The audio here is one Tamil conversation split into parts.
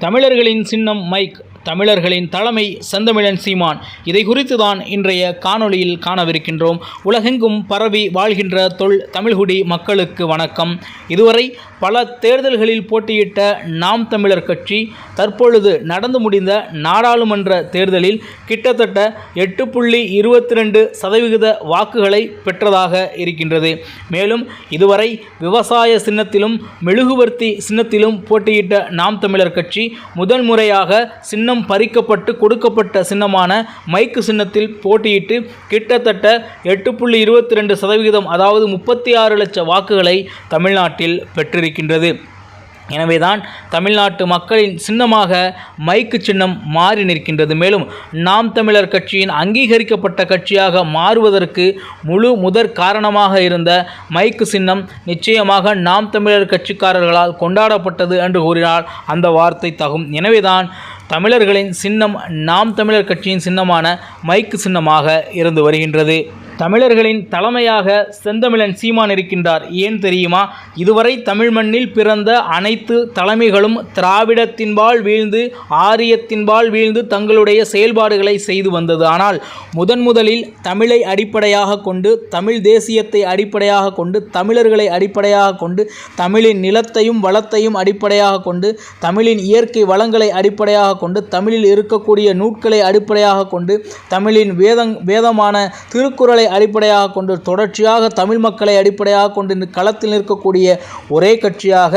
தமிழர்களின் சின்னம் மைக். தமிழர்களின் தலைமை செந்தமிழன் சீமான். இதை குறித்து தான் இன்றைய காணொளியில் காணவிருக்கின்றோம். உலகெங்கும் பரவி வாழ்கின்ற தொல் தமிழ்குடி மக்களுக்கு வணக்கம். இதுவரை பல தேர்தல்களில் போட்டியிட்ட நாம் தமிழர் கட்சி தற்பொழுது நடந்து முடிந்த நாடாளுமன்ற தேர்தலில் கிட்டத்தட்ட எட்டு புள்ளி இருபத்தி ரெண்டு சதவிகித வாக்குகளை பெற்றதாக இருக்கின்றது. மேலும் இதுவரை விவசாய சின்னத்திலும் மெழுகுவர்த்தி சின்னத்திலும் போட்டியிட்ட நாம் தமிழர் கட்சி முதல் முறையாக சின்னம் பறிக்கப்பட்டு கொடுக்கப்பட்ட சின்னமான மைக்கு சின்னத்தில் போட்டியிட்டு கிட்டத்தட்ட எட்டு புள்ளி இருபத்தி ரெண்டு சதவிகிதம் அதாவது முப்பத்தி ஆறு லட்ச வாக்குகளை தமிழ்நாட்டில் பெற்றிருக்கின்றது. எனவேதான் தமிழ்நாட்டு மக்களின் சின்னமாக மைக்கு சின்னம் மாறி நிற்கின்றது. மேலும் நாம் தமிழர் கட்சியின் அங்கீகரிக்கப்பட்ட கட்சியாக மாறுவதற்கு முழு முதற் காரணமாக இருந்த மைக்கு சின்னம் நிச்சயமாக நாம் தமிழர் கட்சிக்காரர்களால் கொண்டாடப்பட்டது என்று கூறினால் அந்த வார்த்தை தகும். எனவேதான் தமிழர்களின் சின்னம் நாம் தமிழர் கட்சியின் சின்னமான மைக்கு சின்னமாக இருந்து வருகின்றது. தமிழர்களின் தலைமையாக செந்தமிழன் சீமான் இருக்கின்றார். ஏன் தெரியுமா? இதுவரை தமிழ் மண்ணில் பிறந்த அனைத்து தலைமைகளும் திராவிடத்தின்பால் வீழ்ந்து ஆரியத்தின்பால் வீழ்ந்து தங்களுடைய செயல்பாடுகளை செய்து வந்தது. ஆனால் முதன் முதலில் தமிழை அடிப்படையாக கொண்டு தமிழ் தேசியத்தை அடிப்படையாக கொண்டு தமிழர்களை அடிப்படையாக கொண்டு தமிழின் நிலத்தையும் வளத்தையும் அடிப்படையாக கொண்டு தமிழின் இயற்கை வளங்களை அடிப்படையாக கொண்டு தமிழில் இருக்கக்கூடிய நூட்களை அடிப்படையாக கொண்டு தமிழின் வேதங் வேதமான திருக்குறளை அடிப்படையாக கொண்டு தொடர்ச்சியாக தமிழ் மக்களை அடிப்படையாக கொண்டு களத்தில் நிற்கக்கூடிய ஒரே கட்சியாக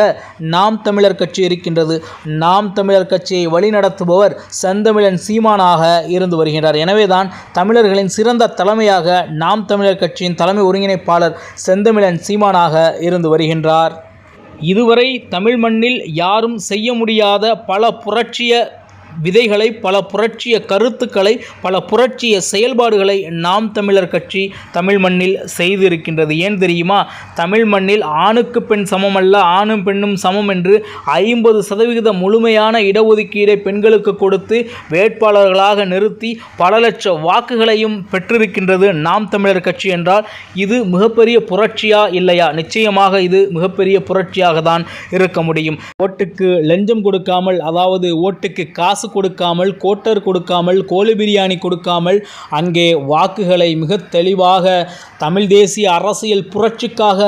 நாம் தமிழர் கட்சி இருக்கின்றது. நாம் தமிழர் கட்சியை வழிநடத்துபவர் செந்தமிழன் சீமானாக இருந்து வருகின்றார். எனவேதான் தமிழர்களின் சிறந்த தலைமையாக நாம் தமிழர் கட்சியின் தலைமை ஒருங்கிணைப்பாளர் செந்தமிழன் சீமானாக இருந்து வருகின்றார். இதுவரை தமிழ் மண்ணில் யாரும் செய்ய முடியாத பல புரட்சிய விதைகளை பல புரட்சிய கருத்துக்களை பல புரட்சிய செயல்பாடுகளை நாம் தமிழர் கட்சி தமிழ் மண்ணில் செய்திருக்கின்றது. ஏன் தெரியுமா? தமிழ் மண்ணில் ஆணுக்கு பெண் சமம் அல்ல ஆணும் பெண்ணும் சமம் என்று ஐம்பது சதவிகித முழுமையான இடஒதுக்கீடை பெண்களுக்கு கொடுத்து வேட்பாளர்களாக நிறுத்தி பல லட்ச வாக்குகளையும் பெற்றிருக்கின்றது நாம் தமிழர் கட்சி என்றால் இது மிகப்பெரிய புரட்சியா இல்லையா? நிச்சயமாக இது மிகப்பெரிய புரட்சியாக தான் இருக்க முடியும். ஓட்டுக்கு லஞ்சம் கொடுக்காமல் அதாவது ஓட்டுக்கு காசு கொடுக்காமல் கோட்டர் கொடுக்காமல் கோழி பிரியாணி கொடுக்காமல் அங்கே வாக்குகளை மிக தெளிவாக தமிழ் தேசிய அரசியல் புரட்சிக்காக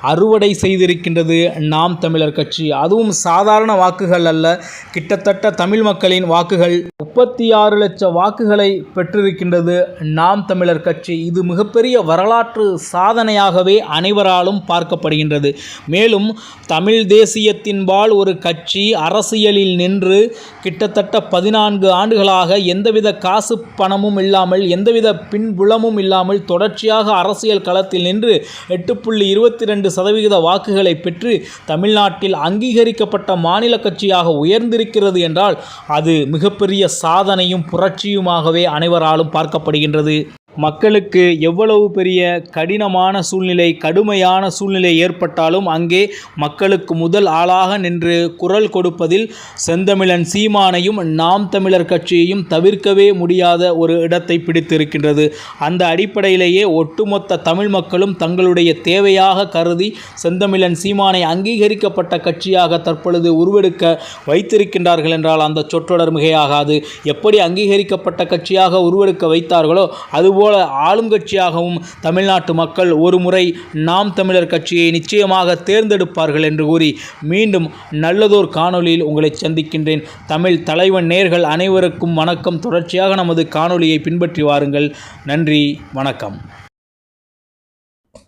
அறுவடை செய்திருக்கின்றது நாம் தமிழர் கட்சி. அதுவும் சாதாரண வாக்குகள் அல்ல. கிட்டத்தட்ட தமிழ் மக்களின் வாக்குகள் முப்பத்தி ஆறு லட்ச வாக்குகளை பெற்றிருக்கின்றது நாம் தமிழர் கட்சி. இது மிகப்பெரிய வரலாற்று சாதனையாகவே அனைவராலும் பார்க்கப்படுகின்றது. மேலும் தமிழ் தேசியத்தின்பால் ஒரு கட்சி அரசியலில் நின்று கிட்டத்தட்ட பதினான்கு ஆண்டுகளாக எந்தவித காசு பணமும் இல்லாமல் எந்தவித பின்புலமும் இல்லாமல் தொடர்ச்சியாக அரசியல் களத்தில் நின்று எட்டு புள்ளி இருபத்தி ரெண்டு சதவிகித வாக்குகளை பெற்று தமிழ்நாட்டில் அங்கீகரிக்கப்பட்ட மாநில கட்சியாக உயர்ந்திருக்கிறது என்றால் அது மிகப்பெரிய சாதனையும் புரட்சியுமாகவே அனைவராலும் பார்க்கப்படுகின்றது. மக்களுக்கு எவ்வளவு பெரிய கடினமான சூழ்நிலை கடுமையான சூழ்நிலை ஏற்பட்டாலும் அங்கே மக்களுக்கு முதல் ஆளாக நின்று குரல் கொடுப்பதில் செந்தமிழன் சீமானையும் நாம் தமிழர் கட்சியையும் தவிர்க்கவே முடியாத ஒரு இடத்தை பிடித்திருக்கின்றது. அந்த அடிப்படையிலேயே ஒட்டுமொத்த தமிழ் மக்களும் தங்களுடைய தேவையாக கருதி செந்தமிழன் சீமானை அங்கீகரிக்கப்பட்ட கட்சியாக தற்பொழுது உருவெடுக்க வைத்திருக்கின்றார்கள் என்றால் அந்த சொற்றொடர் மிகையாகாது. எப்படி அங்கீகரிக்கப்பட்ட கட்சியாக உருவெடுக்க வைத்தார்களோ அதுபோல் போல ஆளுங்கட்சியாகவும் தமிழ்நாட்டு மக்கள் ஒரு முறை நாம் தமிழர் கட்சியை நிச்சயமாக தேர்ந்தெடுப்பார்கள் என்று கூறி மீண்டும் நல்லதோர் காணொளியில் உங்களை சந்திக்கின்றேன். தமிழ் தலைவன் நேர்கள் அனைவருக்கும் வணக்கம். தொடர்ச்சியாக நமது காணொலியை பின்பற்றி வாருங்கள். நன்றி. வணக்கம்.